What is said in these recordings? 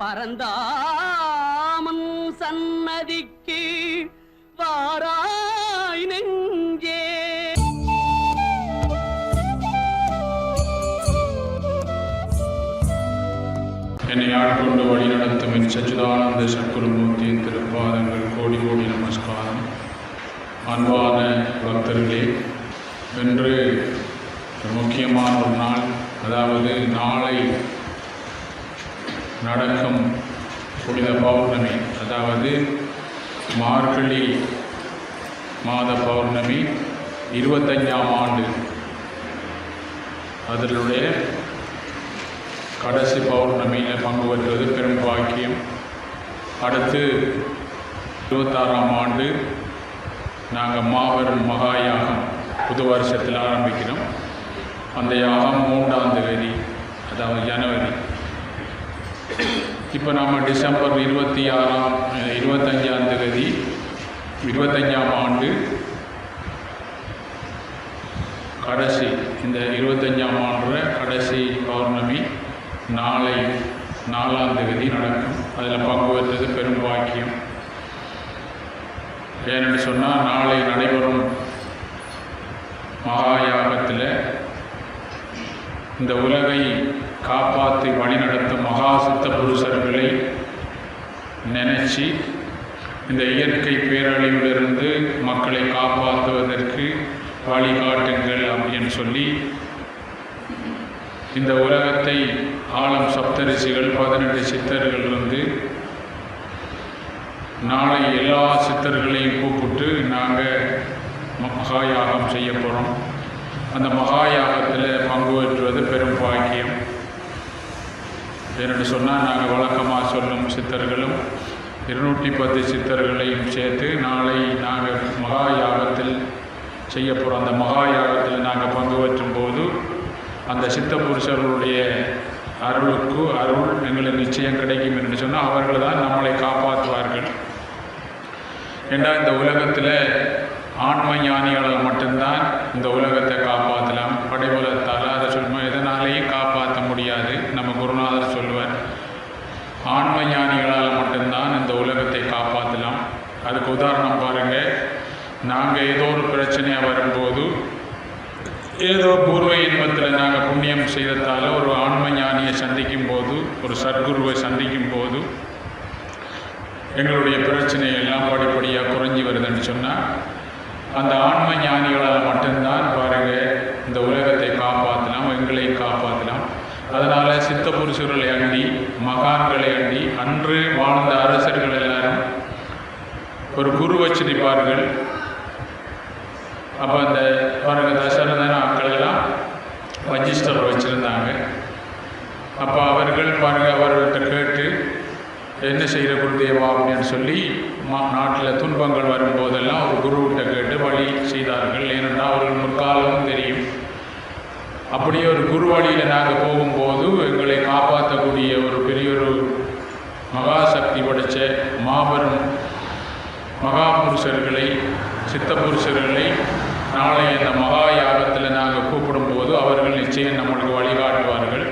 பரந்தாமன் சன்னதிக்கு வாராய் நெஞ்சே. என்னை ஆட்கொண்டு வழிநடத்தும் என் சச்சிதானந்த சத்குருமூர்த்தியின் திருப்பாதங்கள் கோடி கோடி நமஸ்காரம். அன்பான பக்தர்களே இன்று முக்கியமான ஒரு நாள். அதாவது நாளை நடக்கும் புனித பௌர்ணமி அதாவது மார்கழி மாத பௌர்ணமி இருபத்தஞ்சாம் ஆண்டு. அதனுடைய கடைசி பௌர்ணமியில் பங்கு பெறுவது பெரும் பாக்கியம். அடுத்து இருபத்தாறாம் ஆண்டு நாங்கள் மாபெரும் மகா யாகம் புது வருஷத்தில் ஆரம்பிக்கிறோம். அந்த யாகம் மூன்றாம் தேதி அதாவது ஜனவரி. இப்போ நம்ம டிசம்பர் இருபத்தி ஆறாம் இருபத்தஞ்சாம் தேதி இருபத்தஞ்சாம் ஆண்டு கடைசி இந்த இருபத்தஞ்சாம் ஆண்டு கடைசி பௌர்ணமி நாளை நாலாம் தேதி நடக்கும். அதில் பங்கு பெற்றது பெரும் பாக்கியம். ஏன்னு சொன்னால் நாளை நடைபெறும் மகாயாகத்தில் இந்த உலகை காப்பாற்றி வழிநடத்தும் மகா சித்த புருஷர்களை நினச்சி இந்த இயற்கை பேரழிவிலிருந்து மக்களை காப்பாற்றுவதற்கு வழிகாட்டுங்கள் அப்படின்னு சொல்லி இந்த உலகத்தை ஆளும் சப்தரிசிகள் பதினெட்டு சித்தர்கள் வந்து நாளை எல்லா சித்தர்களையும் கூப்பிட்டு நாங்கள் மகா யாகம் செய்ய போகிறோம் அந்த மகா யாகத்தில் பங்கு பெற்றுவது பெரும் பாக்கியம். என்று சொன்னால் நாங்கள் வழக்கமாக சொல்லும் சித்தர்களும் இருநூற்றி பத்து சித்தர்களையும் சேர்த்து நாளை நாங்கள் மகா யாகத்தில் செய்ய போகிறோம் அந்த மகா யாகத்தில் நாங்கள் பங்கு பெற்றும் போது அந்த சித்த புருஷர்களுடைய அருளுக்கு அருள் எங்களுக்கு நிச்சயம் கிடைக்கும் என்று சொன்னால் அவர்கள் தான் நம்மளை காப்பாற்றுவார்கள். ஏண்டா இந்த உலகத்தில் ஆன்ம ஞானிகளால் மட்டும்தான் இந்த உலகத்தை காப்பாற்றலாம்? படைபலத்தால் அதை சொல்லுவோம் எதனாலேயும் காப்பாற்ற முடியாது நம்ம குருநாதர் சொல்லுவார் ஆன்ம ஞானிகளால் மட்டும்தான் இந்த உலகத்தை காப்பாற்றலாம் அதுக்கு உதாரணம் பாருங்கள் நாங்கள் ஏதோ ஒரு பிரச்சனையாக வரும்போது ஏதோ பூர்வ இன்பத்தில் நாங்கள் புண்ணியம் செய்ததால் ஒரு ஆன்ம ஞானியை சந்திக்கும் போது ஒரு சத்குருவை சந்திக்கும் போது எங்களுடைய பிரச்சனை எல்லாம் படிப்படியாக குறைஞ்சி வருதுன்னு சொன்னால் அந்த ஆன்ம ஞானிகளால் மட்டும்தான் பாருங்கள் இந்த உலகத்தை காப்பாற்றலாம் எங்களை காப்பாற்றலாம் அதனால் சித்த புருஷர்களை அண்டி மகான்களை அண்டி அன்று வாழ்ந்த அரசர்கள் எல்லாரும் ஒரு குரு வச்சிருப்பார்கள் அப்போ அந்த பாருங்க தசரதன ஆட்கள் எல்லாம் ரெஜிஸ்டர் வச்சுருந்தாங்க. அப்போ அவர்கள் பாருங்கள் அவர்கிட்ட கேட்டு என்ன செய்கிற குருதேவா? அப்படின்னு சொல்லி மா நாட்டில் துன்பங்கள் வரும்போதெல்லாம் ஒரு குருவிட்ட கேட்டு வழி செய்தார்கள். ஏனென்றால் அவர்கள் முற்காலமும் தெரியும். அப்படியே ஒரு குரு வழியில் நாங்கள் போகும்போது எங்களை காப்பாற்றக்கூடிய ஒரு பெரிய ஒரு மகாசக்தி படைத்த மாபெரும் மகாபுருஷர்களை சித்தபுருஷர்களை நாளை அந்த மகா யாகத்தில் நாங்கள் கூப்பிடும்போது அவர்கள் நிச்சயம் நம்மளுக்கு வழிகாட்டுவார்கள்.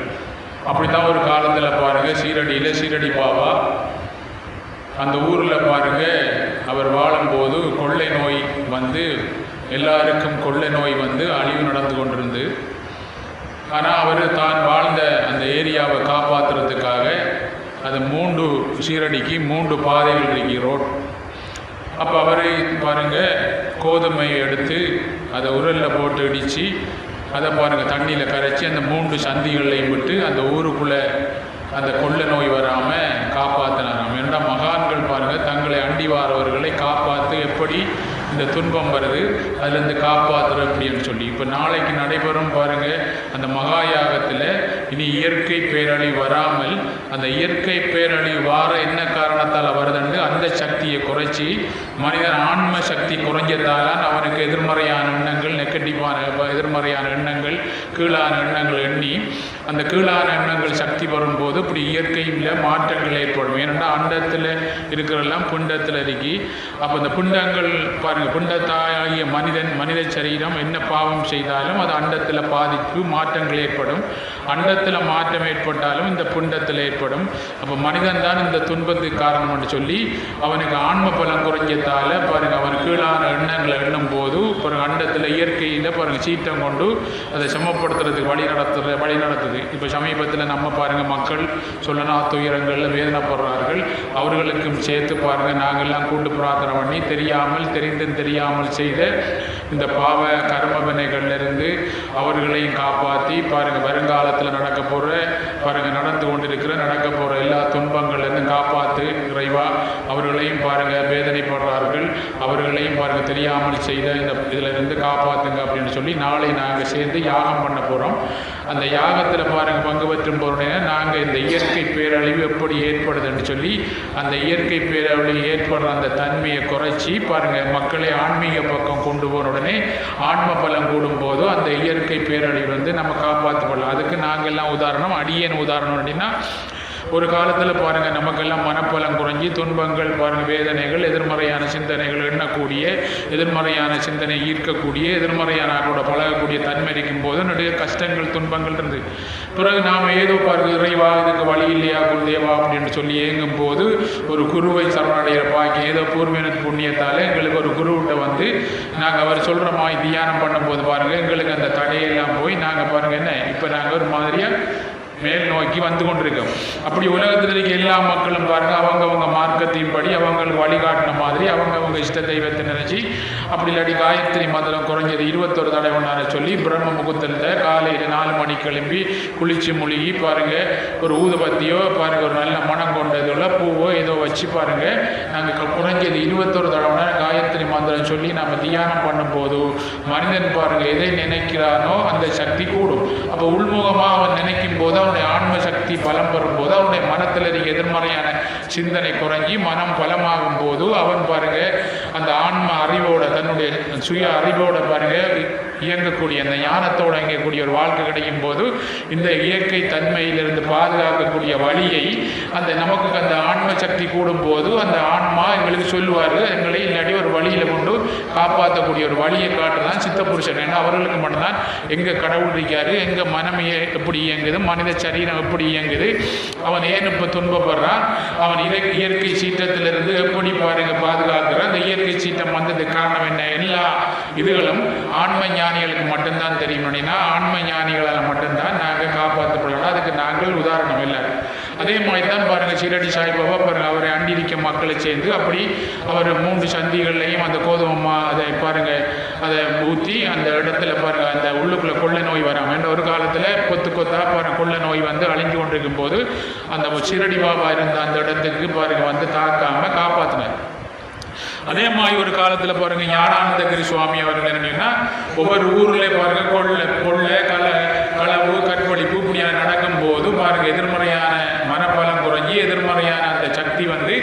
அப்படித்தான் ஒரு காலத்தில் பாருங்கள் சீரடியில் சீரடி பாபா. அந்த ஊரில் பாருங்கள் அவர் வாழும்போது கொள்ளை நோய் வந்து எல்லாருக்கும் கொள்ளை நோய் வந்து அழிவு நடந்து கொண்டிருந்து ஆனால் அவர் தான் வாழ்ந்த அந்த ஏரியாவை காப்பாற்றுறதுக்காக அது மூன்று சீரடிக்கு மூன்று பாதைகள் இருக்கு ரோட். அப்போ அவர் பாருங்கள் கோதுமையை எடுத்து அதை உரலில் போட்டு இடித்து அதை பாருங்கள் தண்ணியில் கரைச்சி அந்த மூன்று சந்திகளையும் விட்டு அந்த ஊருக்குள்ளே அந்த கொள்ளை நோய் வராமல் காப்பாற்றினாராம் ஏன்னா மகான்கள் பாருங்கள் தங்களை அண்டி வாரவர்களை காப்பாற்று எப்படி இந்த துன்பம் வருது அதுலேருந்து காப்பாற்றுற அப்படின்னு சொல்லி. இப்போ நாளைக்கு நடைபெறும் பாருங்கள் அந்த மகா யாகத்தில் இனி இயற்கை பேரழிவு வராமல் அந்த இயற்கை பேரழிவு வார என்ன காரணத்தால் வருதுன்னு அந்த சக்தியை குறைச்சி மனிதன் ஆன்ம சக்தி குறைஞ்சதாலான் அவனுக்கு எதிர்மறையான எண்ணங்கள் நெகட்டிவான எதிர்மறையான எண்ணங்கள் கீழான எண்ணங்கள் எண்ணி அந்த கீழான எண்ணங்கள் சக்தி வரும்போது இப்படி இயற்கையில் மாற்றங்கள் ஏற்படும். ஏன்னா அண்டத்தில் இருக்கிறெல்லாம் புண்டத்தில் இருக்கி அப்போ இந்த புண்டங்கள் பாருங்கள் புண்டத்தாகிய மனிதன் மனித சரீரம் என்ன பாவம் செய்தாலும் அது அண்டத்தில் பாதிப்பு மாற்றங்கள் ஏற்படும். அண்டத்தில் மாற்றம் ஏற்பட்டாலும் இந்த புண்டத்தில் ஏற்படும். அப்போ மனிதன் தான் இந்த துன்பத்துக்கு காரணம்னு சொல்லி அவனுக்கு ஆன்ம பலம் குறைஞ்சதால பாருங்க அவன் கீழான எண்ணங்களை எண்ணும் போது பிறகு அண்டத்தில் இயற்கையில் பாருங்க சீற்றம் கொண்டு அதை சமப்படுத்துறதுக்கு வழி நடத்துற வழி நடத்துது. இப்போ சமீபத்தில் நம்ம பாருங்க மக்கள் சொல்லனா துயரங்களில் வேதனைப்படுறார்கள். அவர்களுக்கும் சேர்த்து பாருங்க நாங்கள்லாம் கூட்டு பிரார்த்தனை பண்ணி தெரியாமல் தெரிந்தும் தெரியாமல் செய்த இந்த பாவ கர்ம வினைகள்லேருந்து அவர்களையும் காப்பாற்றி பாருங்க காலத்தில் நடக்க போகிற பாருங்கள் நடந்து கொண்டிருக்கிற நடக்க போகிற எல்லா துன்பங்கள்லேருந்து காப்பாற்று இறைவா. அவர்களையும் பாருங்கள் வேதனைப்படுறார்கள். அவர்களையும் பாருங்கள் தெரியாமல் செய்த இந்த இதிலிருந்து காப்பாற்றுங்க அப்படின்னு சொல்லி நாளை நாங்கள் சேர்ந்து யாகம் பண்ண போகிறோம் அந்த யாகத்தில் பாருங்கள் பங்கு பெற்றும் போகிறோன்னே நாங்கள் இந்த இயற்கை பேரழிவு எப்படி ஏற்படுதுன்னு சொல்லி அந்த இயற்கை பேரழிவு ஏற்படுற அந்த தன்மையை குறைச்சி பாருங்கள் மக்களை ஆன்மீக பக்கம் கொண்டு போன உடனே ஆன்ம பலம் கூடும் போதும் அந்த இயற்கை பேரழிவு வந்து நம்ம காப்பாற்றப்படலாம் அதுக்கு நான் எல்லாம் உதாரணம் அடியேன் உதாரணம் அப்படின்னா ஒரு காலத்தில் பாருங்கள் நமக்கெல்லாம் மனப்பலம் குறைஞ்சி துன்பங்கள் பாருங்கள் வேதனைகள் எதிர்மறையான சிந்தனைகள் எண்ணக்கூடிய எதிர்மறையான சிந்தனை ஈர்க்கக்கூடிய எதிர்மறையான கூட பழகக்கூடிய தன்மை இருக்கும் போது நிறைய கஷ்டங்கள் துன்பங்கள் இருந்து பிறகு நாம் ஏதோ பாருங்கள் இறைவா இதுக்கு வழி இல்லையா குருதேவா அப்படின்னு சொல்லி ஏங்கும் போது ஒரு குருவை சரணடைய பாக்கி ஏதோ பூர்வீன புண்ணியத்தால் எங்களுக்கு ஒரு குருவிட்ட வந்து நாங்கள் அவர் சொல்கிற மாதிரி தியானம் பண்ணும்போது பாருங்கள் எங்களுக்கு அந்த தடையெல்லாம் போய் நாங்கள் பாருங்கள் என்ன இப்போ நாங்கள் ஒரு மாதிரியாக மேல் நோக்கி வந்து கொண்டிருக்கும். அப்படி உலகத்தில் இருக்க எல்லா மக்களும் பாருங்க அவங்கவங்க மார்க்கத்தின் படி அவங்களுக்கு வழிகாட்டின மாதிரி அவங்கவங்க இஷ்ட தெய்வத்தை நினைச்சு அப்படி இல்லாட்டி காயத்ரி மந்திரம் குறைஞ்சது இருபத்தொரு தடவை சொல்லி பிரம்ம முகூர்த்தத்தில் காலையில் நாலு மணி கிளம்பி குளிச்சு முழுகி பாருங்க ஒரு ஊதுபத்தியோ பாருங்க ஒரு நல்ல மனம் கொண்டதுள்ள பூவோ ஏதோ வச்சு பாருங்க நாங்கள் குறைஞ்சது இருபத்தொரு தடவை காயத்ரி மந்திரம் சொல்லி நம்ம தியானம் பண்ணும்போது மனிதன் பாருங்க எதை நினைக்கிறானோ அந்த சக்தி கூடும். அப்போ உள்முகமாக அவன் நினைக்கும் போது அவனுடைய ஆன்ம சக்தி பலம் பெறும்போது அவனுடைய மனத்தில் இருக்க எதிர்மறையான சிந்தனை குறைஞ்சி மனம் பலமாகும் போது அவன் பாருங்க அந்த ஆன்ம அறிவோட தன்னுடைய சுய அறிவோட பாருங்க இயங்கக்கூடிய அந்த ஞானத்தோட இயங்கக்கூடிய ஒரு வாழ்க்கை கிடைக்கும் போது இந்த இயற்கை தன்மையிலிருந்து பாதுகாக்கக்கூடிய வழியை அந்த நமக்கு அந்த ஆன்ம சக்தி கூடும்போது அந்த ஆன்மா எங்களுக்கு சொல்லுவார் எங்களை இல்லாட்டி ஒரு வழியில் கொண்டு காப்பாற்றக்கூடிய ஒரு வழியை காட்டுதான் சித்த புருஷன் ஏன்னா அவர்களுக்கு மட்டும்தான் எங்கே கடவுள் இருக்காரு எங்கே மனமையை எப்படி இயங்குது மனித சரீரம் எப்படி இயங்குது? அவன் ஏன் இப்போ துன்பப்படுறான்? அவன் இறை இயற்கை சீற்றத்திலிருந்து எப்படி பாருங்க பாதுகாக்கிறான்? அந்த இயற்கை சீற்றம் வந்ததுக்கு காரணம் என்ன? எல்லா இதுகளும் ஆன்ம ஞானிகளுக்கு மட்டும்தான் தெரியும். அப்படின்னா ஆன்ம ஞானிகளால் மட்டும்தான் நாங்கள் காப்பாற்றப்படலாம். அதுக்கு நாங்கள் உதாரணம் இல்லை. அதே மாதிரி தான் பாருங்க சீரடி சாய்பாபா பாருங்க அவரை அண்டிரிக்க மக்களை சேர்ந்து அப்படி அவர் மூன்று சந்திகள்லையும் அந்த கோதுமம்மா அதை பாருங்க அதை ஊற்றி அந்த இடத்துல பாருங்கள் அந்த உள்ளுக்குள்ளே கொள்ளை நோய் வராமல் என்ற ஒரு காலத்தில் கொத்து கொத்தா பாருங்கள் கொள்ளை நோய் வந்து அழிஞ்சு கொண்டிருக்கும் போது அந்த சீரடி பாபா இருந்த அந்த இடத்துக்கு பாருங்கள் வந்து தாக்காமல் காப்பாற்றினார் அதே மாதிரி ஒரு காலத்தில் பாருங்க ஞானானந்தகிரி சுவாமி அவர்கள் என்னன்னா ஒவ்வொரு ஊர்ல பாருங்க கொள்ளை கொள்ளை கல களவு கற்பழிப்பு இப்படியான நடக்கும் போது பாருங்க எதிர்மறையான மனப்பலம் குறைஞ்சி எதிர்மறையான அந்த சக்தி வந்து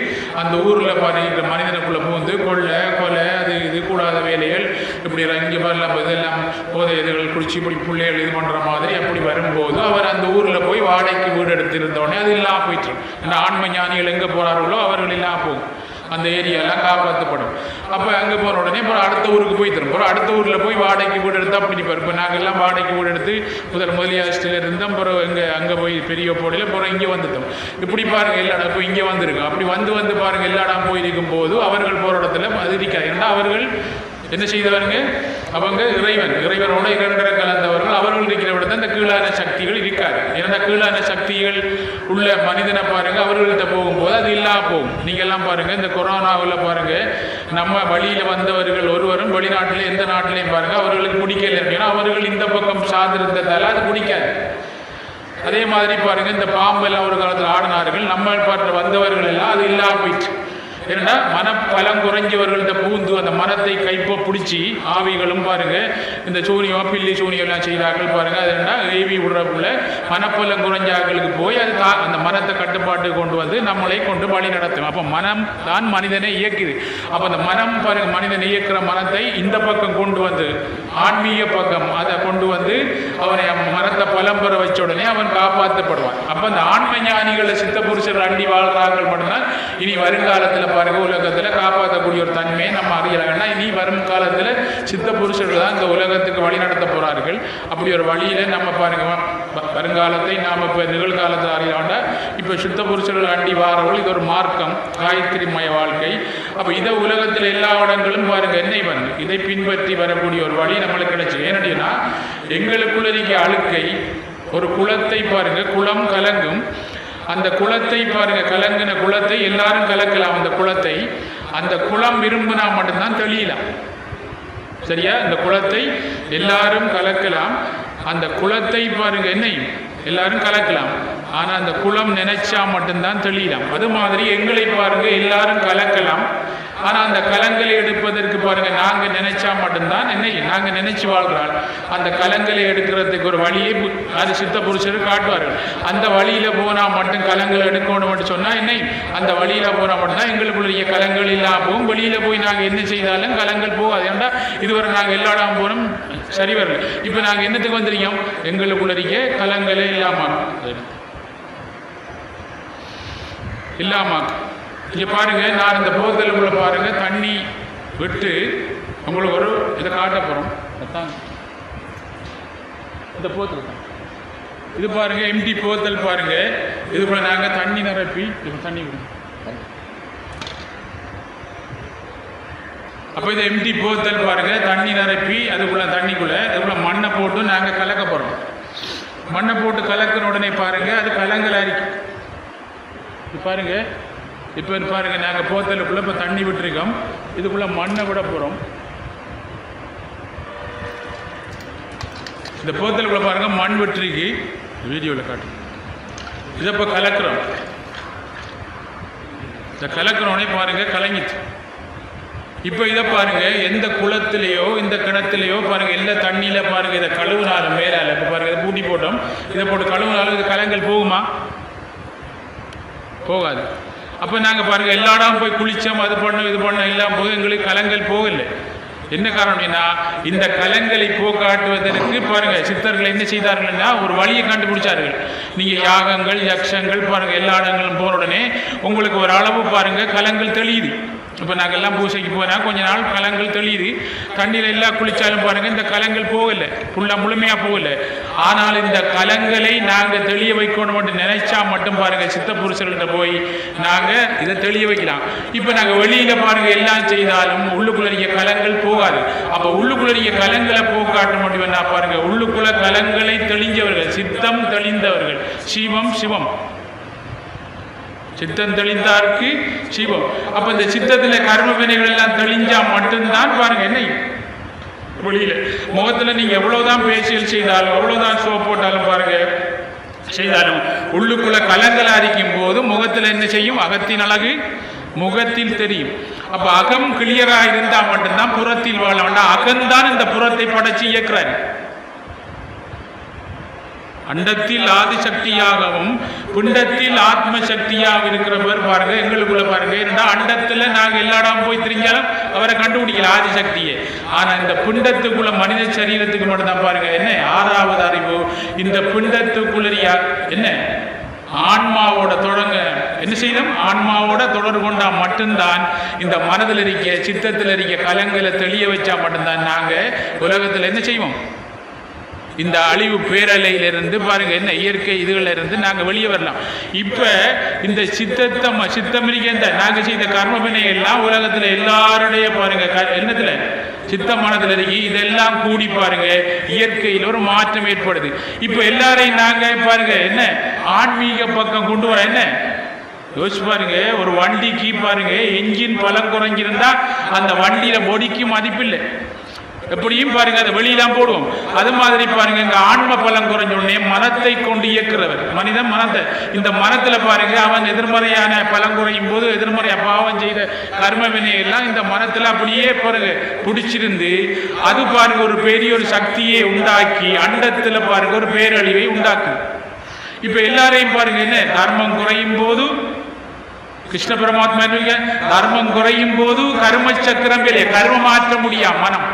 அந்த ஊரில் பாருங்க மனிதனுக்குள்ள பூந்து கொள்ளை கொலை அது இது கூடாத வேலைகள் இப்படி இங்கே பாருலாம் இதெல்லாம் போதை இதுகள் குடிச்சு இப்படி பிள்ளைகள் இது பண்ணுற மாதிரி அப்படி வரும்போது அவர் அந்த ஊரில் போய் வாடகைக்கு வீடு எடுத்திருந்தோடனே அது இல்லாமல் போயிட்டு அந்த ஆன்ம ஞானிகள் எங்கே போகிறார்களோ அவர்கள் இல்லாமல் போகும். அந்த ஏரியாலாம் காப்பாற்றப்படும் அப்போ அங்கே போன உடனே அப்புறம் அடுத்த ஊருக்கு போய் திரும்ப அப்புறம் அடுத்த ஊரில் போய் வாடகைக்கு வீடு எடுத்து அப்படி இப்போ இப்போ நாங்கள்லாம் வாடகைக்கு வீடு எடுத்து முதல் முதலியாஸ்டில் இருந்தோம் அப்புறம் இங்கே அங்கே போய் பெரிய போடையில் அப்புறம் இங்கே வந்துட்டோம். இப்படி பாருங்கள் எல்லா இடம் இப்போ இங்கே வந்திருக்கோம். அப்படி வந்து வந்து பாருங்கள் எல்லா இடம் போயிருக்கும் போது அவர்கள் போகிற இடத்துல அது இருக்காது ஏன்னா அவர்கள் என்ன செய்தவருங்க அவங்க இறைவன் இறைவனோட இரண்டரை கலந்தவர்கள் அவர்கள் இருக்கிற தான் அந்த கீழான சக்திகள் இருக்காது. ஏன்னா கீழான சக்திகள் உள்ள மனிதனை பாருங்க அவர்கள்ட்ட போகும்போது அது இல்லா போகும். நீங்கள்லாம் பாருங்க இந்த கொரோனாவில் பாருங்க நம்ம வழியில் வந்தவர்கள் ஒருவரும் வெளிநாட்டில் எந்த நாட்டிலையும் பாருங்க அவர்களுக்கு பிடிக்கல. ஏன்னா அவர்கள் இந்த பக்கம் சார்ந்திருந்ததால அது பிடிக்காது. அதே மாதிரி பாருங்க இந்த பாம்பெல்லாம் ஒரு காலத்தில் ஆடினார்கள் நம்ம பாட்டு வந்தவர்கள் எல்லாம் அது இல்லாமல் போயிட்டு ஏன்னா மனப்பலம் குறைஞ்சவர்கள்ட்ட பூந்து அந்த மனத்தை கைப்போ பிடிச்சி ஆவிகளும் பாருங்க. இந்த சூனியோ பில்லி சூனியோ எல்லாம் செய்தார்கள் பாருங்க. அது என்ன ஏவி விடுறப்புல மனப்பலம் குறைஞ்ச ஆக்களுக்கு போய் அது தா அந்த மனத்தை கட்டுப்பாட்டு கொண்டு வந்து நம்மளை கொண்டு வழி நடத்தும். அப்போ மனம் தான் மனிதனை இயக்குது. அப்போ அந்த மனம் பாருங்க மனிதனை இயக்குற மனத்தை இந்த பக்கம் கொண்டு வந்து ஆன்மீக பக்கம் அதை கொண்டு வந்து அவனை மரத்தை பலம் பெற வச்ச உடனே அவன் காப்பாற்றப்படுவான் அப்போ அந்த ஆன்ம ஞானிகளை சித்த புருஷர் அண்டி வாழ்றார்கள் மட்டும்தான். இனி வருங்காலத்தில் பாருங்க உலகத்தில் காப்பாற்றக்கூடிய ஒரு தன்மையை நம்ம அறியலாம்னா இனி வரும் காலத்தில் சித்த புருஷர்கள் தான் இந்த உலகத்துக்கு வழி நடத்த போறார்கள். அப்படி ஒரு வழியில நம்ம பாருங்க வருங்காலத்தை நாம் இப்போ நிகழ்காலத்தை அறியலாண்டா இப்போ சித்த புருஷர்கள் அண்டி வாரவர்கள் இது ஒரு மார்க்கம் காயத்ரிமய வாழ்க்கை. அப்போ இதை உலகத்தில் எல்லா இடங்களும் பாருங்க என்னை வந்து இதை பின்பற்றி வரக்கூடிய ஒரு வழி நம்மளுக்கு கிடைச்சி. ஏனடினா எங்களுக்குள்ள இருக்க அழுக்கை ஒரு குளத்தை பாருங்க குளம் கலங்கும். அந்த குளத்தை பாருங்க கலங்கின குளத்தை எல்லாரும் கலக்கலாம் அந்த குளத்தை அந்த குளம் விரும்பினா மட்டும்தான் தெளியலாம். சரியா? இந்த குளத்தை எல்லாரும் கலக்கலாம். அந்த குளத்தை பாருங்க என்னையும் எல்லாரும் கலக்கலாம். ஆனால் அந்த குளம் நினைச்சா மட்டும்தான் தெளியலாம். அது மாதிரி எங்களை பாருங்க எல்லாரும் கலக்கலாம். ஆனால் அந்த கலங்களை எடுப்பதற்கு பாருங்க நாங்கள் நினைச்சா மட்டும்தான் என்ன நாங்கள் நினைச்சு வாழ்கிறாள். அந்த கலங்களை எடுக்கிறதுக்கு ஒரு வழியை அது சித்த புருஷர் காட்டுவார்கள். அந்த வழியில் போனால் மட்டும் கலங்களை எடுக்கணும் மட்டும் சொன்னால் என்ன அந்த வழியில் போனால் மட்டும்தான் எங்களுக்குள்ள கலங்கள் இல்லாமல் போகும் வெளியில் போய் நாங்கள் என்ன செய்தாலும் கலங்கள் போகாது. ஏன்டா இதுவரை நாங்கள் எல்லா இடம் போனோம் சரி வரல இப்போ நாங்கள் என்னத்துக்கு வந்திருக்கோம்? எங்களுக்குள்ள இருக்க கலங்களே இல்லாமல் இல்லாம இங்கே பாருங்கள் நான் இந்த போர்தலுக்குள்ளே பாருங்கள் தண்ணி விட்டு உங்களுக்கு ஒரு இதை காட்ட போகிறோம் இந்த போத்தல் தான். இது பாருங்கள் எம்டி போத்தல் இது இதுக்குள்ள நாங்கள் தண்ணி நிரப்பி இப்போ தண்ணி விடுங்க. அப்போ இது எம்டி போத்தல் பாருங்கள் தண்ணி நிரப்பி அதுக்குள்ள தண்ணிக்குள்ளே இதுக்குள்ள மண்ணை போட்டு நாங்கள் கலக்க போகிறோம் மண்ணை போட்டு கலக்கிற உடனே பாருங்கள் அது கலங்கல் அரிக்கும். இது பாருங்க. இப்போ பாருங்கள் பாருங்க நாங்க போத்தலுக்குள்ள இப்போ தண்ணி விட்டுருக்கோம். இதுக்குள்ள மண்ணை விட போகிறோம் இந்த போத்தலுக்குள்ள பாருங்க மண் விட்டுருக்கு. வீடியோவில் காட்டு. இதை இப்போ கலக்கிறோம். இந்த கலக்கிறோனே பாருங்க கலங்கிச்சு இப்போ இதை பாருங்க எந்த குளத்திலேயோ இந்த கிணத்துலையோ பாருங்க எல்லா தண்ணியில் பாருங்க இதை கழுவுனாலும் மேலால. இப்போ பாருங்க இதை பூட்டி போட்டோம். இதை போட்டு கழுவுனாலும் இது கலங்கள் போகுமா? போகாது. அப்போ நாங்கள் பாருங்கள் எல்லா இடம் போய் குளித்தோம் அது பண்ணோம் இது பண்ணோம் எல்லாம் போது எங்களுக்கு கலங்கள் போகலை. என்ன காரணம்னா இந்த கலங்களை போக்காட்டுவதற்கு பாருங்கள் சித்தர்கள் என்ன செய்தார்கள்னா ஒரு வழியை கண்டுபிடிச்சார்கள். நீங்கள் யாகங்கள் யக்ஷங்கள் பாருங்கள் எல்லா இடங்களும் போன உடனே உங்களுக்கு ஒரு அளவு பாருங்கள் கலங்கள் தெளியுது. இப்போ நாங்கள் எல்லாம் பூசைக்கு போனால் கொஞ்ச நாள் கலங்கள் தெளியுது. தண்ணியில் எல்லாம் குளித்தாலும் பாருங்கள் இந்த கலங்கள் போகலை. ஃபுல்லாக முழுமையாக போகலை. ஆனால் இந்த கலங்களை நாங்கள் தெளிய வைக்கணும் மட்டும் நினைச்சா மட்டும் பாருங்கள் சித்த புருஷர்கிட்ட போய் நாங்கள் இதை தெளிய வைக்கலாம். இப்போ நாங்கள் வெளியில் பாருங்கள் எல்லாம் செய்தாலும் உள்ளுக்குள்ளறிய கலங்கள் போகாது. அப்போ உள்ளுக்குள்ள கலங்களை போக்காட்ட முடியும் என்ன பாருங்கள் உள்ளுக்குள்ள கலங்களை தெளிஞ்சவர்கள் சித்தம் தெளிந்தவர்கள். சிவம் சிவம். சித்தம் தெளிந்தாருக்கு சிவம். அப்ப இந்த சித்தத்துல கர்ம வினைகள் எல்லாம் தெளிஞ்சா மட்டும்தான் பாருங்க என்ன வெளியில. முகத்துல நீங்க எவ்வளவுதான் பேசியல் செய்தாலும் எவ்வளவுதான் சோப் போட்டாலும் பாருங்க செய்தாலும் உள்ளுக்குள்ள கலங்கள் அரிக்கும் போது முகத்துல என்ன செய்யும்? அகத்தின் அழகு முகத்தில் தெரியும். அப்ப அகம் கிளியரா இருந்தா மட்டும்தான் புறத்தில் வாழ வேண்டாம். அகம்தான் இந்த புறத்தை படைச்சு இயக்குறாரு. அண்டத்தில் ஆதிசக்தியாகவும் பிண்டத்தில் ஆத்ம சக்தியாக இருக்கிறவர் பாருங்க எங்களுக்குள்ள பாருங்க. ஏன்னா அண்டத்துல நாங்க எல்லா இடம் போய் தெரிஞ்சாலும் அவரை கண்டுபிடிக்கல ஆதிசக்தியை ஆனா இந்த பிண்டத்துக்குள்ள மனித சரீரத்துக்கு மட்டும்தான் பாருங்க. என்ன? ஆறாவது அறிவு. இந்த புண்டத்துக்குள்ளரியா என்ன? ஆன்மாவோட தொடங்க என்ன செய்யணும் ஆன்மாவோட தொடர்பு கொண்டா மட்டும்தான் இந்த மனதில் இருக்க சித்தத்தில் இருக்க கலங்களை தெளிய வச்சா மட்டும்தான் நாங்கள் உலகத்தில் என்ன செய்வோம்? இந்த அழிவு பேரலையிலிருந்து பாருங்க என்ன இயற்கை இதுகளிலிருந்து இருந்து வெளியே வரலாம். இப்போ இந்த சித்தத்தம் சித்தம் இருக்க இந்த நாங்கள் செய்த கர்மவினை எல்லாம் உலகத்தில் எல்லாருடைய பாருங்க க- என்னத்தில்? சித்த மனதில் இருக்கி. இதெல்லாம் கூடி பாருங்க இயற்கையில் ஒரு மாற்றம் ஏற்படுது. இப்போ எல்லாரையும் நாங்கள் பாருங்க என்ன? ஆன்மீக பக்கம் கொண்டு வர என்ன? யோசிச்சு பாருங்க ஒரு வண்டிக்கு பாருங்க என்ஜின் பலம் குறைஞ்சிருந்தா அந்த வண்டியில பொடிக்கு மதிப்பில்லை. எப்படியும் பாருங்க அதை வெளியெல்லாம் போடுவோம். அது மாதிரி பாருங்க இங்க ஆன்ம பலம் குறைஞ்ச உடனே மனத்தை கொண்டு இயக்குறவர். மனிதன் மனத்தை. இந்த மனத்துல பாருங்க அவன் எதிர்மறையான பலம் குறையும் போது எதிர்மறை பாவம் செய்த கர்ம வினையெல்லாம் இந்த மனத்துல அப்படியே பாருங்க பிடிச்சிருந்து அது பாருங்க ஒரு பெரிய ஒரு சக்தியை உண்டாக்கி அண்டத்துல பாருங்க ஒரு பேரழிவை உண்டாக்கு இப்ப எல்லாரையும் பாருங்க என்ன? தர்மம் குறையும் போதும் கிருஷ்ண பரமாத்மா தர்மம் குறையும் போது கர்ம சக்கரம் வெளியே கர்ம மாற்ற முடியாம மனம்?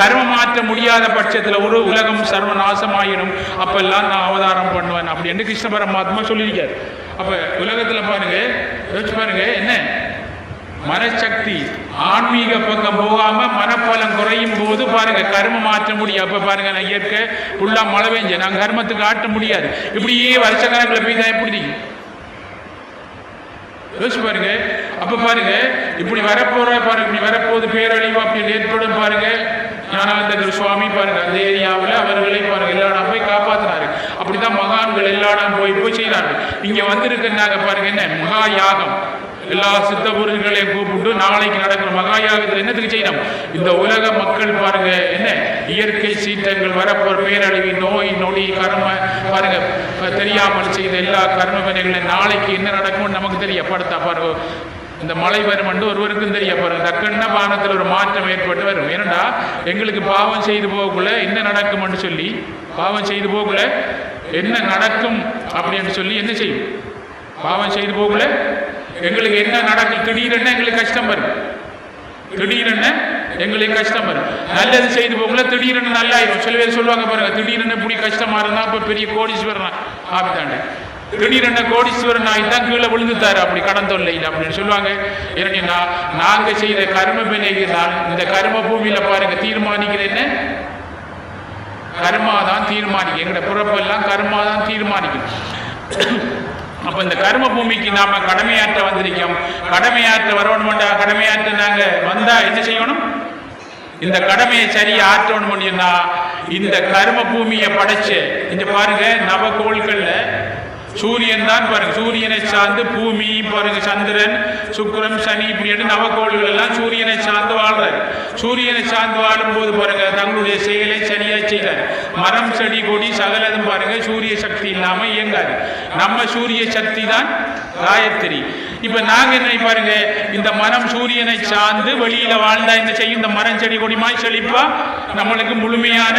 கர்ம மாற்ற முடியாத பட்சத்தில் ஒரு உலகம் சர்வநாசமாயிடும். அப்பெல்லாம் நான் அவதாரம் பண்ணுவேன் அப்படின்னு கிருஷ்ண பரமாத்மா சொல்லியிருக்காரு. அப்போ உலகத்தில் பாருங்க யோசிச்சு பாருங்க என்ன? மனசக்தி ஆன்மீக பக்கம் போகாம மனப்பலம் குறையும் போது பாருங்க கர்மம் மாற்ற முடியும் அப்ப பாருங்க நான் இயற்கை ஃபுல்லா மழை பெஞ்சேன் நான் கர்மத்துக்கு ஆட்ட முடியாது. இப்படியே வருஷக்கணக்கில் பெய்தா எப்படி யோசிச்சு பாருங்க. அப்ப பாருங்க இப்படி வரப்போற பாருங்க இப்படி வரப்போது பேரழிவு அப்படி ஏற்படும் பாருங்க. ஞானானந்த சுவாமி பாருங்க அந்த ஏரியாவில் அவர்களை பாருங்க எல்லாரும் போய் காப்பாத்தினாரு. அப்படிதான் மகான்கள் எல்லாரும் போய் போய் செய்தார்கள் இங்க வந்திருக்கிறாங்க பாருங்க என்ன? மகா யாகம் எல்லா சித்த பொருள்களையும் கூப்பிட்டு நாளைக்கு நடக்கிற மகாயாகத்தில் என்னத்துக்கு செய்யணும்? இந்த உலக மக்கள் பாருங்க என்ன? இயற்கை சீற்றங்கள் வரப்போற பேரழிவு நோய் நொடி கர்ம பாருங்க தெரியாமல் செய்த எல்லா கர்ம வினைகளையும் நாளைக்கு என்ன நடக்கும்னு நமக்கு தெரிய படுத்தா பாருங்க இந்த மழை வரும் ஒருவருக்கும் தெரிய பாருங்க டக்குன்னா பானத்தில் ஒரு மாற்றம் ஏற்பட்டு வரும். ஏனண்டா எங்களுக்கு பாவம் செய்து போகக்குள்ள என்ன நடக்கும்னு சொல்லி பாவம் செய்து போகக்குள்ள என்ன நடக்கும் அப்படின்னு சொல்லி என்ன செய்யும்? பாவம் செய்து போகக்குள்ள எங்களுக்கு என்ன நடக்கும் திடீரென எங்களுக்கு கஷ்டம் வரும். திடீரென எங்களுக்கு கஷ்டம் வரும். நல்லது செய்து போகல திடீரென நல்லாயிரும். சில பேர் சொல்லுவாங்க பாருங்க திடீரென இப்படி கஷ்டமா இருந்தா இப்ப பெரிய கோடீஸ்வரன் ஆபித்தாண்டு திடீரென கோடீஸ்வரன் ஆகி தான் கீழே விழுந்துட்டாரு. அப்படி கடன் தொல்லையில் அப்படின்னு சொல்லுவாங்க. ஏன்னா நாங்க செய்த கர்ம வினைக்கு தான் இந்த கர்ம பூமியில பாருங்க தீர்மானிக்கிற என்ன? கர்மா தான் தீர்மானிக்கும். எங்களோட பிறப்பெல்லாம் கர்மா தான் தீர்மானிக்கும். அப்ப இந்த கர்ம பூமிக்கு நாம கடமையாற்ற வந்திருக்கோம். கடமையாற்ற வரணும்டா கடமையாற்ற நாங்க வந்தா என்ன செய்யணும்? இந்த கடமையை சரியா ஆற்றணும் முடியும்னா இந்த கர்ம பூமியை படைச்சு இங்க பாருங்க நவகோள்கள்ல சூரியன் தான் பாருங்க. சூரியனை சார்ந்து பூமி பாருங்க சந்திரன் சுக்கரன் சனி இப்படி நவக்கோள்கள் எல்லாம் சூரியனை சார்ந்து வாழ்றாரு. சூரியனை சார்ந்து வாழும்போது பாருங்க தங்களுடைய செயலை சரியா செய்கிறார் மரம் செடி கொடி சகலதும் பாருங்க சூரிய சக்தி இல்லாம இயங்காது. நம்ம சூரிய சக்தி தான் காயத்ரி. இப்ப நாங்க என்ன பாருங்க இந்த மரம் சூரியனை சார்ந்து வெளியில வாழ்ந்தா என்ன செய்யும்? இந்த மரம் செடி கொடிமாய் செழிப்பா நம்மளுக்கு முழுமையான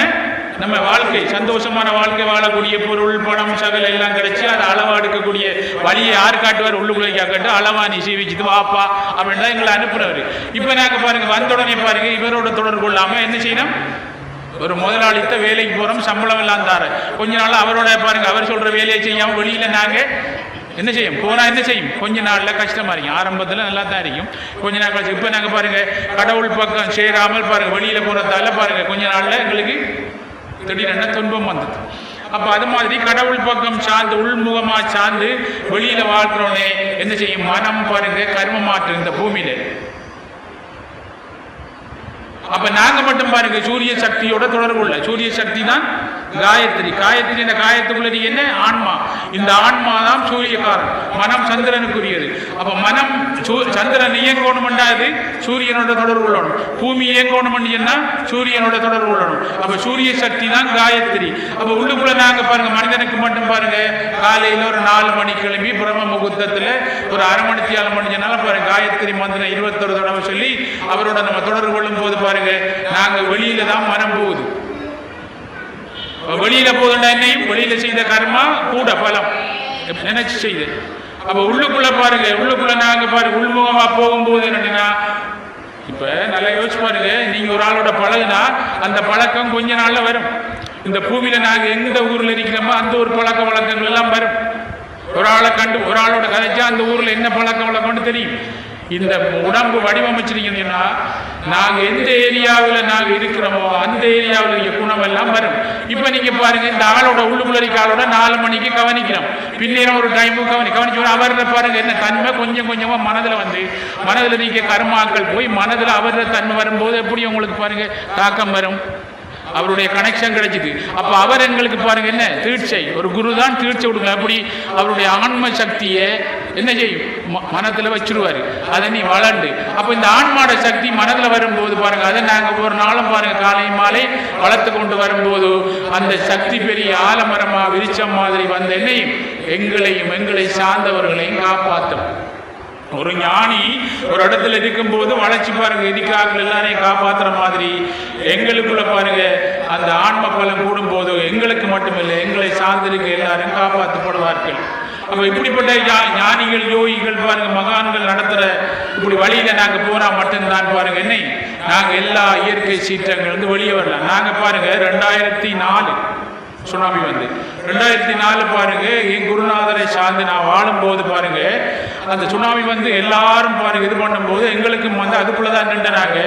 நம்ம வாழ்க்கை சந்தோஷமான வாழ்க்கை வாழக்கூடிய பொருள் பணம் சகல் எல்லாம் கிடைச்சி அதை அளவா எடுக்கக்கூடிய வழியை யார் காட்டுவார்? உள்ளுக்குள்ள காட்டு அளவா நீ சீவிச்சுட்டு வாப்பா அப்படின்னு தான் எங்களை அனுப்புறவர் இப்போ நாங்கள் பாருங்க வந்த உடனே பாருங்க இவரோட தொடர்பு கொள்ளாமல் என்ன செய்யணும்? ஒரு முதலாளித்த வேலைக்கு போகிறோம் சம்பளம் எல்லாம் தார கொஞ்ச நாள் அவரோட பாருங்க அவர் சொல்ற வேலையை செய்யாமல் வெளியில் நாங்கள் என்ன செய்யும்? போனால் என்ன செய்யும்? கொஞ்ச நாளில் கஷ்டமாக இருக்கும். ஆரம்பத்தில் நல்லா தான் இருக்கும். கொஞ்ச நாள் கழிச்சு இப்போ நாங்கள் பாருங்கள் கடவுள் பக்கம் சேராமல் பாருங்கள் வெளியில் போகிறதால பாருங்கள் கொஞ்ச நாளில் எங்களுக்கு திடீரென துன்பம் வந்தது. அப்போ அது மாதிரி கடவுள் பக்கம் சார்ந்து உள்முகமாக சார்ந்து வெளியில வாழ்கிறோன்னே என்ன செய்யும்? மனம் பாருங்க கர்ம மாற்றம் இந்த பூமியில. அப்ப நாங்க மட்டும் பாருங்க சூரிய சக்தியோட தொடர்பு உள்ள. சூரிய சக்தி தான் காயத்ரி. காயத்ரி இந்த காயத்துக்குள்ளது என்ன? ஆன்மா. இந்த ஆன்மா தான் சூரியகாரன். மனம் சந்திரனுக்குரியது. அப்ப மனம் சந்திரன் இயங்கணும் இது சூரியனோட தொடர்பு கொள்ளணும் பூமி இயங்கணும் சொன்னா சூரியனோட தொடர்பு கொள்ளணும் அப்ப சூரிய சக்தி தான் காயத்ரி. அப்ப உள்ளுக்குள்ள நாங்க பாருங்க மனிதனுக்கு மட்டும் பாருங்க காலையில ஒரு நாலு மணி கிளம்பி பிரம்ம முகூர்த்தத்துல ஒரு அரை மணி ஏழு மணி சொன்னாலும் பாருங்க காயத்ரி மந்திரம் இருபத்தொரு தடவை சொல்லி அவரோட நம்ம தொடர்பு கொள்ளும் போது பாருங்க நாங்க வெளியில தான் மனம் போகுது. வெளியில போதுண்டா என்னையும் வெளியில செய்த கர்மா கூட பலம். நினைச்சு செய்து. அப்ப உள்ளுக்குள்ள பாருங்க உள்ளுக்குள்ள நாங்க பாருங்க உள்முகமா போகும்போது என்னன்னா இப்ப நல்லா யோசிச்சு பாருங்க நீங்க ஒரு ஆளோட பழகுனா அந்த பழக்கம் கொஞ்ச நாள்ல வரும். இந்த பூமியில நாங்க எந்த ஊர்ல இருக்கிறோமோ அந்த ஒரு பழக்க வழக்கங்கள் எல்லாம் வரும். ஒரு ஆளை கண்டு ஒரு ஆளோட கதைச்சா அந்த ஊர்ல என்ன பழக்க வழக்கம்னு தெரியும். இந்த உடம்பு வடிவமைச்சிருக்கீங்கன்னா நாங்க எந்த ஏரியாவில் நாங்க இருக்கிறோமோ அந்த ஏரியாவில் குணம் எல்லாம் வரும். இப்ப நீங்க பாருங்க இந்த ஆளோட உள்ளுக்குள்ள காலோட நாலு மணிக்கு கவனிக்கிறோம். பின்னேரம் ஒரு டைமும் கவனி கவனிச்சு அவரோட பாருங்க என்ன தன்மை கொஞ்சம் கொஞ்சமா மனதுல வந்து மனதுல நீங்கள் கர்மாக்கள் போய் மனதுல அவரோட தன்மை வரும்போது எப்படி உங்களுக்கு பாருங்க தாக்கம் வரும்? அவருடைய கனெக்ஷன் கிடைச்சிது. அப்ப அவர் எங்களுக்கு பாருங்க என்ன? தீட்சை. ஒரு குரு தான் தீட்சை கொடுங்க அப்படி அவருடைய ஆன்ம சக்தியை என்ன செய்யும் ம- மனதுல வச்சிருவாரு அதை நீ வளர்ந்து அப்போ இந்த ஆன்மாட சக்தி மனதில் வரும்போது பாருங்க அதை நாங்கள் ஒரு நாளும் பாருங்க காலையும் மாலை வளர்த்து கொண்டு வரும்போது அந்த சக்தி பெரிய ஆலமரமா விரிச்சம் மாதிரி வந்த என்னையும் எங்களையும் எங்களை சார்ந்தவர்களையும் காப்பாற்றும் ஒரு ஞானி ஒரு இடத்துல இருக்கும்போது வளர்ச்சி பாருங்க எதிர்க்காக்கள் எல்லாரையும் காப்பாத்துற மாதிரி எங்களுக்குள்ள பாருங்க அந்த ஆன்ம பலம் கூடும்போது எங்களுக்கு மட்டுமில்லை எங்களை சார்ந்திருக்க எல்லாரும் காப்பாற்றப்படுவார்கள் அப்போ இப்படிப்பட்ட ஞானிகள் யோகிகள் பாருங்க மகான்கள் நடத்துகிற இப்படி வழியில் நாங்கள் போனால் மட்டும்தான் பாருங்க. என்னை? நாங்கள் எல்லா இயற்கை சீற்றங்கள் வந்து வெளியே வரலாம். நாங்கள் பாருங்க ரெண்டாயிரத்தி நாலு சுனாமி வந்து. ரெண்டாயிரத்தி நாலு பாருங்க என் குருநாதரை சார்ந்து நான் வாழும்போது பாருங்க அந்த சுனாமி வந்து எல்லாரும் பாருங்க இது பண்ணும்போது எங்களுக்கும் வந்து அதுக்குள்ளே தான் நின்றாங்க.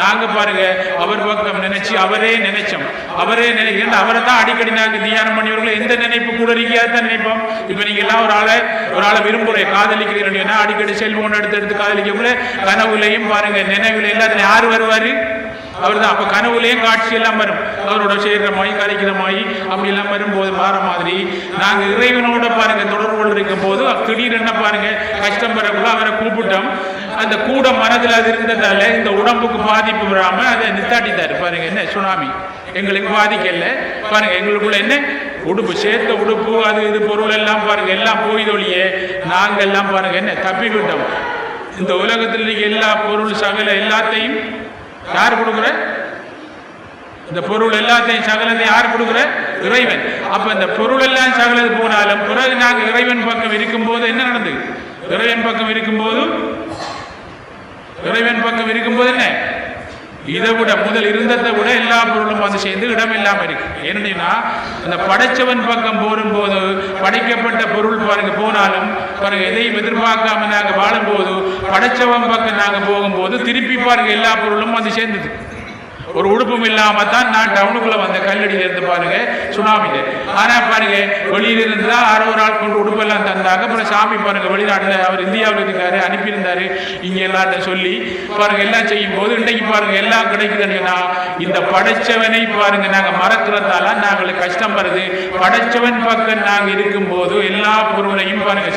நாங்க பாருங்க அவர் பக்கம் நினைச்சு அவரே நினைச்சோம். அவரே நினைக்கிறேன் அவரை தான் அடிக்கடி நாங்கள் தியானம் பண்ணியவர்கள் எந்த நினைப்பு? கூட இருக்கியா தான் நினைப்போம். இப்போ நீங்க எல்லாம் ஒரு ஆளை ஒரு ஆளை விரும்புகிற காதலிக்கிறீங்கன்னா அடிக்கடி செல்போன் எடுத்து எடுத்து காதலிக்கக்குள்ள கனவுலையும் பாருங்க நினைவுல எல்லாம் யார் வருவாரு? அவர் தான் அப்போ கனவுலேயும் காட்சி எல்லாம் வரும். அவரோட சேர்கிற மாய் கரைக்கிற மாய் அப்படி எல்லாம் வரும்போது மாற மாதிரி. நாங்கள் இறைவனோட பாருங்க தொடர்பு கொண்டு இருக்கும் போது திடீர்னு பாருங்க கஷ்டம் வரக்குள்ள அவரை கூப்பிட்டோம். அந்த கூட மனதில் அது இருந்ததால இந்த உடம்புக்கு பாதிப்பு வராமல் அதை நித்தாட்டித்தார் பாருங்க என்ன சுனாமி. எங்களுக்கு பாதிக்கல. பாருங்க எங்களுக்குள்ள என்ன? உடுப்பு சேர்த்த உடுப்பு அது இது பொருள் எல்லாம் பாருங்க எல்லாம் போய்தொழியே நாங்கள் எல்லாம் பாருங்க என்ன? தப்பி விட்டோம் இந்த உலகத்தில் இருக்க எல்லா பொருள் சகல எல்லாத்தையும் யார் கொடுக்குற? இந்த பொருள் எல்லாத்தையும் சகலத்தை யார் கொடுக்குற? இறைவன். அப்ப இந்த பொருள் எல்லாம் சகலது போனாலும் பிறகு நாங்க இறைவன் பக்கம் இருக்கும்போது என்ன நடந்தது? இறைவன் பக்கம் இருக்கும்போது? இறைவன் பக்கம் இருக்கும்போது என்ன? இதை விட முதல் இருந்ததை விட எல்லா பொருளும் வந்து சேர்ந்து இடம் இல்லாமல் இருக்கு. ஏனென்னா அந்த படைச்சவன் பக்கம் போரும்போது படைக்கப்பட்ட பொருள் பாருங்க போனாலும் பாருங்க எதையும் எதிர்பார்க்காம நாங்கள் வாழும்போது படைச்சவன் பக்கம் நாங்கள் போகும்போது திருப்பி பாருங்க எல்லா பொருளும் வந்து சேர்ந்தது. ஒரு உடுப்பும் இல்லாம தான் நான் டவுனுக்குள்ள வந்த கல்லடியில இருந்து பாருங்க சுனாமியில ஆனா பாருங்க வெளியில இருந்து தான் யாரோ ஒரு ஆள் கொண்டு உடுப்பெல்லாம் தந்தாங்க. அப்புறம் சாமி பாருங்க வெளிநாட்டுல அவர் இந்தியாவில் இருக்காரு அனுப்பியிருந்தாரு. இங்க எல்லார்ட்ட சொல்லி பாருங்க எல்லாம் செய்யும் போது இன்றைக்கு பாருங்க எல்லாம் கிடைக்குதுன்னா இந்த படைச்சவனை பாருங்க நாங்க மறக்கிறதால நாங்களுக்கு கஷ்டம் வருது படைச்சவன் பக்கம் நாங்க இருக்கும்போது எல்லா பொருளையும் பாருங்க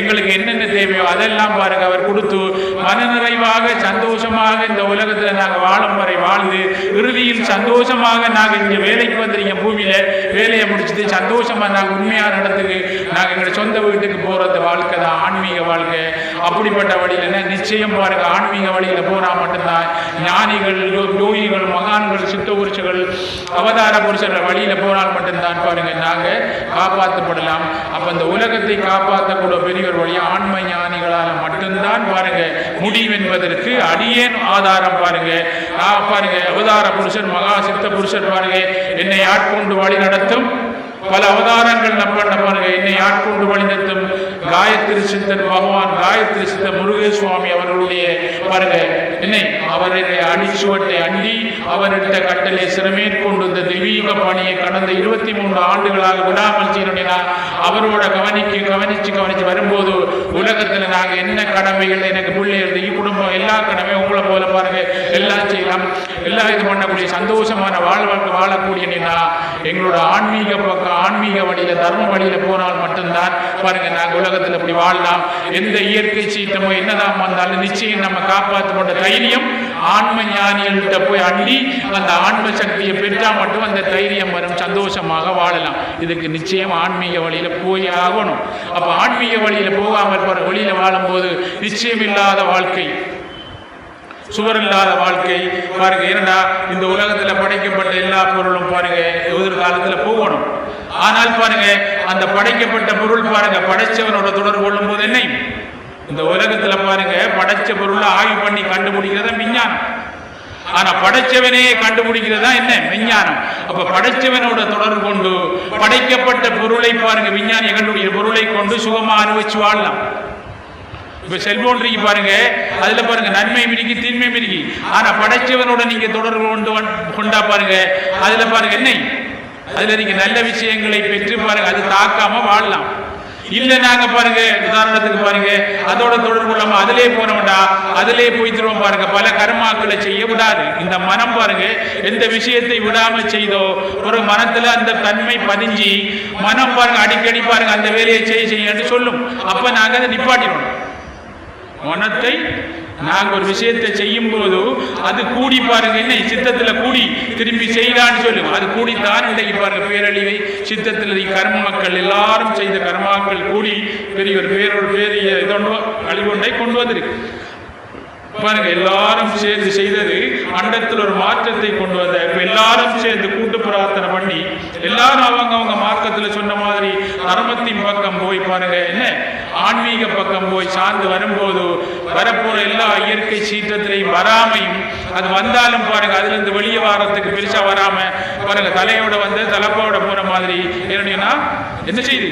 எங்களுக்கு என்னென்ன தேவையோ அதெல்லாம் பாருங்க அவர் கொடுத்து மனநிறைவாக சந்தோஷமாக இந்த உலகத்துல நாங்க வாழும் வரை வாழ்ந்து இறுதியில் சந்தோஷமாக நாங்கள் இங்கே வேலைக்கு வந்திருக்கோம் பூமியில. வேலையை முடிச்சுட்டு சந்தோஷமா நாங்கள் உண்மையான இடத்துக்கு நாங்கள் எங்கள் சொந்த வீட்டுக்கு போறது வாழ்க்கை தான் ஆன்மீக வாழ்க்கை. அப்படிப்பட்ட வழியில என்ன? நிச்சயம் பாருங்க ஆன்மீக வழியில போனா மட்டும்தான் ஞானிகள் யோகிகள் மகான்கள் சித்த புருஷர்கள் அவதார புருஷர்கள் வழியில போனால் மட்டும்தான் பாருங்க நாங்கள் காப்பாற்றப்படலாம் அப்ப இந்த உலகத்தை காப்பாற்றக்கூடிய பெரியவர் வழி ஆன்ம ஞானிகளால் மட்டும்தான் பாருங்க முடியும் என்பதற்கு அடியேன் ஆதாரம் பாருங்க. பாருங்கள் அவதார அவதார புருஷன் மகா சித்த புருஷன் பாருங்க என்னை ஆட்கொண்டு வழி நடத்தும். பல அவதாரங்கள் நம்பண்ண பாருங்க என்னை ஆட்கொண்டு வழி நடத்தும். காயத்ரி சித்தர் பகவான் காயத்ரி சித்தர் முருகேஷ் சுவாமி அவர்களுடைய பாருங்க என்னை? அவருடைய அடிச்சுவட்டை அண்டி அவரிட்ட கட்டளை சிறமேற்கொண்டு இந்த தெய்வீக பணியை கடந்த இருபத்தி மூன்று ஆண்டுகளாக விடாமல் செய்யணும்னா அவரோட கவனிக்கு கவனிச்சு கவனிச்சு வரும்போது உலகத்துல நாங்க என்ன கடமைகள் எனக்கு பிள்ளைகள் இ குடும்பம் எல்லா கடமையும் உங்களை போல பாருங்க. எல்லாம் செய்யலாம். எல்லாம் இது பண்ணக்கூடிய சந்தோஷமான வாழ்வாக்கு வாழக்கூடிய நின்னா எங்களோட ஆன்மீக பக்கம் ஆன்மீக வழியில தர்ம வழியில போனால் மட்டும்தான் பாருங்க நாங்க உலகத்தில் இப்படி வாழலாம் எந்த இயற்கை சீட்டமோ என்னதான் வந்தாலும் நிச்சயம் நம்ம காப்பாற்றப்பட்ட தைரியம் ஆன்ம ஞானிகள்கிட்ட போய் அள்ளி அந்த ஆன்ம சக்தியை பெற்றா மட்டும் அந்த தைரியம் வரும். சந்தோஷமாக வாழலாம். இதுக்கு நிச்சயம் ஆன்மீக வழியில போய் ஆகணும். அப்ப ஆன்மீக வழியில போகாமல் போகிற வழியில வாழும்போது நிச்சயம் இல்லாத வாழ்க்கை சுவர் இல்லாத வாழ்க்கை. பாருங்க ஏன்னா இந்த உலகத்துல படைக்கப்பட்ட எல்லா பொருளும் பாருங்க எதிர்காலத்துல போகணும். ஆனால் பாருங்க அந்த படைக்கப்பட்ட பொருள் பாருங்க படைச்சவனோட தொடர்பு கொள்ளும் போது என்ன? இந்த உலகத்துல பாருங்க படைச்ச பொருளை ஆய்வு பண்ணி கண்டுபிடிக்கிறதா விஞ்ஞானம். ஆனா படைச்சவனே கண்டுபிடிக்கிறதா என்ன? விஞ்ஞானம். அப்ப படைச்சவனோட தொடர்பு கொண்டு படைக்கப்பட்ட பொருளை பாருங்க விஞ்ஞானி கண்டுபிடிக்கிற பொருளை கொண்டு சுகமா அனுபவிச்சு வாழலாம். இப்ப செல்போன் இருக்கு பாருங்க அதுல பாருங்க நன்மை மிருகி தீன்மை மிரிக்கி ஆனா படைச்சவனோட நீங்க தொடர்பு கொண்டு கொண்டா பாருங்க அதுல பாருங்க என்ன? அதுல நீங்க நல்ல விஷயங்களை பெற்று பாருங்க. அது தாக்காம வாழலாம். இல்ல நாங்க பாருங்க உதாரணத்துக்கு பாருங்க அதோட தொடர்பு இல்லாம அதிலே போனோம்டா அதிலே போய் திரும்ப பாருங்க. பல கர்மாக்களை செய்ய விடாது. இந்த மனம் பாருங்க எந்த விஷயத்தை விடாம செய்தோ ஒரு மனத்துல அந்த தன்மை பதிஞ்சு மனம் பாருங்க அடிக்கடி பாருங்க அந்த வேலையை செய்ய செய்யன்னு சொல்லும். அப்ப நாங்க அதை நிப்பாட்டிடணும் மனத்தை நாங்க ஒரு விஷயத்தை செய்யும் போது அது கூடி பாருங்க என்ன? சித்தத்துல கூடி திரும்பி செய்தான்னு சொல்லுவோம் அது கூடித்தான் இன்றைக்கு பாருங்க பேரழிவை சித்தத்தில் கர்ம மக்கள் எல்லாரும் செய்த கர்மாக்கள் கூடி பெரிய ஒரு பேரோட பெரிய இதொன்று அழிவொன்றை கொண்டு வந்திருக்கு. பாருங்க எல்லாரும் சேர்ந்து செய்தது அண்டத்தில் ஒரு மாற்றத்தை கொண்டு வந்த இப்ப எல்லாரும் சேர்ந்து கூட்டு பிரார்த்தனை பண்ணி எல்லாரும் அவங்க அவங்க மார்க்கத்துல சொன்ன மாதிரி தர்மத்தின் பக்கம் போய் பாருங்க என்ன? ஆன்மீக பக்கம் போய் சார்ந்து வரும்போது வரப்போற எல்லா இயற்கை சீற்றத்திலையும் வராமையும் அது வந்தாலும் பாருங்க அதுல இருந்து வெளியே வாரத்துக்கு பெருசா வராம பாருங்க தலையோட வந்து தலப்போட போற மாதிரி. என்னன்னா என்ன செய்யுது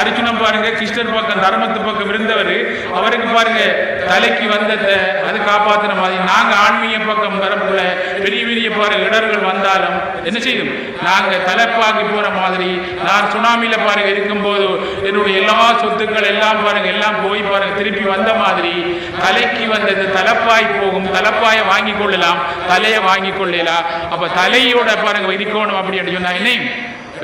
அர்ஜுனம் பாருங்க கிருஷ்ணர் பக்கம் தர்மத்து பக்கம் இருந்தவர் அவருக்கு பாருங்க தலைக்கு வந்ததை அது காப்பாத்தின மாதிரி. நாங்க ஆன்மீக பக்கம் வரப்புல பெரிய பெரிய இடர்கள் வந்தாலும் என்ன செய்யும்? நாங்கள் தலைப்பாக்கி போற மாதிரி நான் சுனாமியில பாருங்க இருக்கும்போது என்னுடைய எல்லா சொத்துக்கள் எல்லாம் பாருங்க எல்லாம் போய் பாருங்க திருப்பி வந்த மாதிரி தலைக்கு வந்தது தலைப்பாய் போகும். தலைப்பாயை வாங்கி கொள்ளலாம் தலையை வாங்கி கொள்ளலாம் அப்ப தலையோட பாருங்க இருக்கணும் அப்படின்னு சொன்னா என்ன?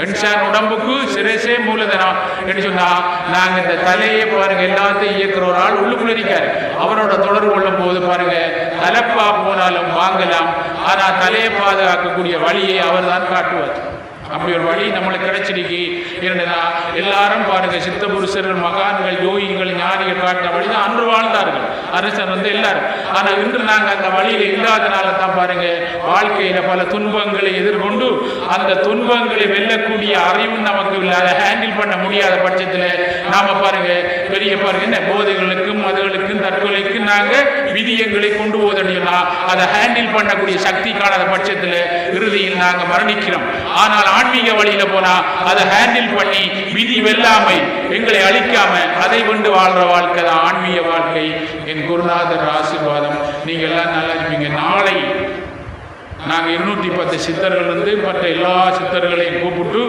மனுஷன் உடம்புக்கு சிரசே மூலதனம் என்று சொன்னா நாங்க இந்த தலையை பாருங்க எல்லாத்தையும் இயக்குற ஒரு ஆள் உள்ளுக்குள்ள இருக்காரு. அவரோட தொடர்பு கொள்ளும் போது பாருங்க தலைப்பா போனாலும் வாங்கலாம் ஆனா தலையை பாதுகாக்கக்கூடிய வழியை அவர் தான் காட்டுவார். அப்படி ஒரு வழி நம்மளுக்கு கிடைச்சிருக்கு. என்னன்னா எல்லாரும் பாருங்க சித்த புருஷர்கள் மகான்கள் யோகிகள் ஞானிகள் காட்டின வழி தான் அன்று வாழ்ந்தார்கள். அரசர் வந்து எல்லாரும். ஆனா இன்று நாங்கள் அந்த வழியில இல்லாதனால தான் பாருங்க வாழ்க்கையில பல துன்பங்களை எதிர்கொண்டு அந்த துன்பங்களை வெல்லக்கூடிய அறிவு நமக்கு இல்லாத ஹேண்டில் பண்ண முடியாத பட்சத்துல நாம பாருங்க பெரிய பாருங்க என்ன போதைகளுக்கும் மதுகளுக்கும் தற்கொலைக்கும் நாங்க விதியங்களை கொண்டு போதடினா அதை ஹேண்டில் பண்ணக்கூடிய சக்தி காணாத பட்சத்துல இறுதியில் நாங்க மரணிக்கிறோம். ஆனால் ஆன்மீக வழியில போனா அதை ஹேண்டில் பண்ணி விதி வெல்லாமை எங்களை அழிக்காம அதை கொண்டு வாழ்ற வாழ்க்கை தான் ஆன்மீக வாழ்க்கை. என் குருநாதர் ஆசீர்வாதம். நீங்க எல்லாம் நல்லா இருப்பீங்க. நாளை நாங்கள் இருநூற்றி பத்து சித்தர்கள் வந்து மற்ற எல்லா சித்தர்களையும் கூப்பிட்டு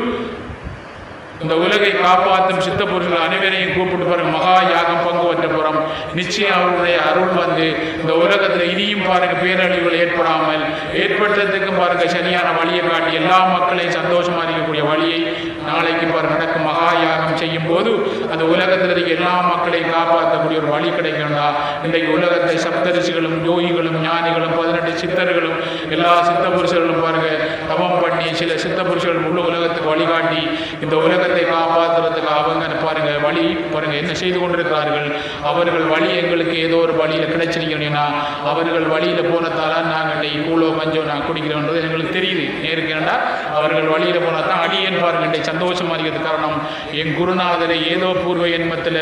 இந்த உலகை காப்பாற்றும் சித்த புருஷர்கள் அனைவரையும் கூப்பிட்டு பாருங்க மகா யாகம் பங்கு வந்த புறம். நிச்சயம் அவருடைய அருள் வந்து இந்த உலகத்தில் இனியும் பாருங்க பேரழிவுகள் ஏற்படாமல் ஏற்படுத்துறதுக்கும் பாருங்க சரியான வழியை காட்டி எல்லா மக்களையும் சந்தோஷமா இருக்கக்கூடிய வழியை நாளைக்கு பாருங்க நடக்கும் மகா யாகம் செய்யும் போது அந்த உலகத்தில் இருக்க எல்லா மக்களையும் காப்பாற்றக்கூடிய ஒரு வழி கிடைக்கணும்னா இன்றைக்கு உலகத்தை சப்தரிசிகளும் யோகிகளும் ஞானிகளும் பதினெட்டு சித்தர்களும் எல்லா சித்த புருஷர்களும் பாருங்க தவம் பண்ணி சில சித்த புருஷர்கள் முழு உலகத்துக்கு வழிகாட்டி இந்த உலகத்தை காப்பாற்றுறதுக்கு அவங்க பாருங்க வழி பாருங்க என்ன செய்து கொண்டிருக்கிறார்கள்? அவர்கள் வழி எங்களுக்கு ஏதோ ஒரு வழியில் கிடைச்சிருக்கணும்னா அவர்கள் வழியில் போனதால நாங்கள் இன்னைக்கு கூலோ மஞ்சோ நான் குடிக்கிறோன்றது எங்களுக்கு தெரியுது. நேருக்கு அவர்கள் வழியில் போனா தான் அடியேன் பாருங்க இன்றைக்கு சந்தோஷமாக இருக்கிறது. காரணம் என் குருநாதரை ஏதோ பூர்வ என்பத்தில்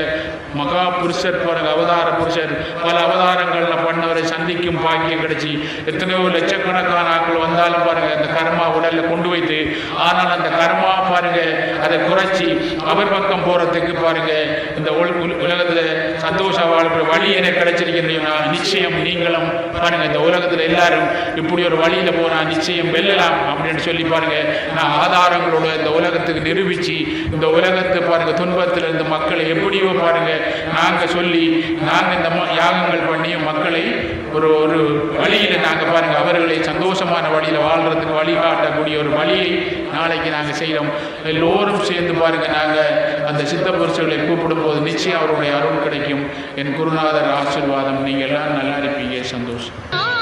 மகா புருஷர் பாருங்க அவதார புருஷர் பல அவதாரங்களில் பண்ணவரை சந்திக்கும் பாக்கியம் கிடைச்சி எத்தனையோ லட்சக்கணக்கான ஆட்கள் வந்தாலும் பாருங்கள் அந்த கர்மா உடலில் கொண்டு வைத்து ஆனால் அந்த கர்மா பாருங்கள் அதை குறைச்சி அவர் பக்கம் போகிறதுக்கு பாருங்கள் இந்த உலகத்துல சந்தோஷ வாழ்க்கை வழி எனக்கு கிடைச்சிருக்கிறீங்கன்னா நிச்சயம் நீங்களும் பாருங்க இந்த உலகத்துல எல்லாரும் இப்படி ஒரு வழியில போனா நிச்சயம் வெல்லலாம் அப்படின்னு சொல்லி பாருங்க நான் ஆதாரங்களோட இந்த உலகத்துக்கு நிரூபிச்சு இந்த உலகத்தை பாருங்க துன்பத்துல இருந்து மக்களை எப்படியோ பாருங்க நாங்க சொல்லி நாங்க இந்த ம- யாகங்கள் பண்ணி மக்களை ஒரு ஒரு வழியில நாங்க பாருங்க அவர்களை சந்தோஷமான வழியில வாழ்றதுக்கு வழிகாட்டக்கூடிய ஒரு வழியை நாளைக்கு நாங்க செய்றோம். எல்லோரும் சேர்ந்து பாருங்க நாங்க அந்த சித்த புருஷர்களை கூப்பிடும் போது நிச்சயம் அவருடைய அருள் கிடைக்கும். என் குருநாதர் ஆசிர்வாதம். நீங்கள் எல்லாம் நல்லா இருப்பீங்க. சந்தோஷம்.